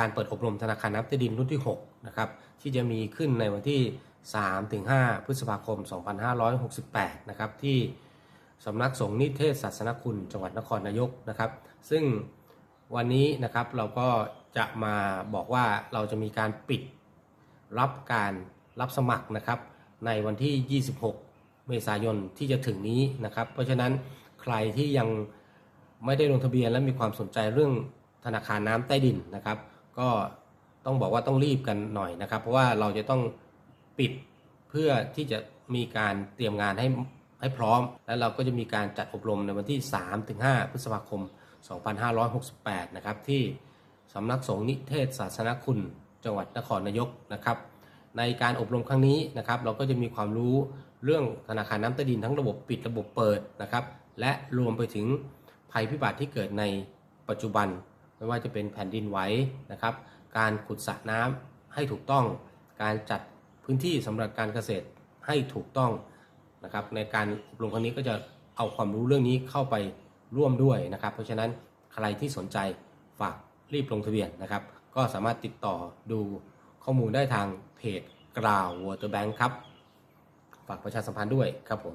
การเปิดอบรมธนาคารน้ำใต้ดินรุ่นที่6นะครับที่จะมีขึ้นในวันที่ 3-5 พฤษภาคม 2568 นะครับที่สำนักสงฆ์นิเทศศาสนคุณจังหวัดนครนายกนะครับ ซึ่งวันนี้นะครับเราก็จะมาบอกว่าเราจะมีการปิดรับการรับสมัครนะครับ ในวันที่ 26 เมษายนที่จะถึงนี้นะครับ เพราะฉะนั้นใครที่ยังไม่ได้ลงทะเบียนและมีความสนใจเรื่องธนาคารน้ำใต้ดินนะครับ ก็ต้องบอกว่าต้องรีบกันหน่อยนะครับ เพราะว่าเราจะต้องปิดเพื่อที่จะมีการเตรียมงานให้ให้พร้อม แล้วเราก็จะมีการจัดอบรมในวันที่ 3-5 พฤษภาคม 2568 นะครับ ที่สำนักสงฆ์นิเทศศาสนคุณจังหวัดนครนายกนะครับ ในการอบรมครั้งนี้นะครับ เราก็จะมีความรู้เรื่องธนาคารน้ำใต้ดินทั้งระบบปิดระบบเปิดนะครับ และรวมไปถึงภัยพิบัติที่เกิดในปัจจุบัน ไม่ว่าจะเป็นแผ่นดินไหวนะครับ การขุดสระน้ำให้ถูกต้อง การจัดพื้นที่สำหรับการเกษตรให้ถูกต้องนะครับ ในการอบรมครั้งนี้ก็จะเอาความรู้เรื่องนี้เข้าไปร่วมด้วยนะครับ เพราะฉะนั้นใครที่สนใจฝากรีบลงทะเบียนนะครับ ก็สามารถติดต่อดูข้อมูลได้ทางเพจกล่าว Water Bank ครับ ฝากประชาสัมพันธ์ด้วยครับผม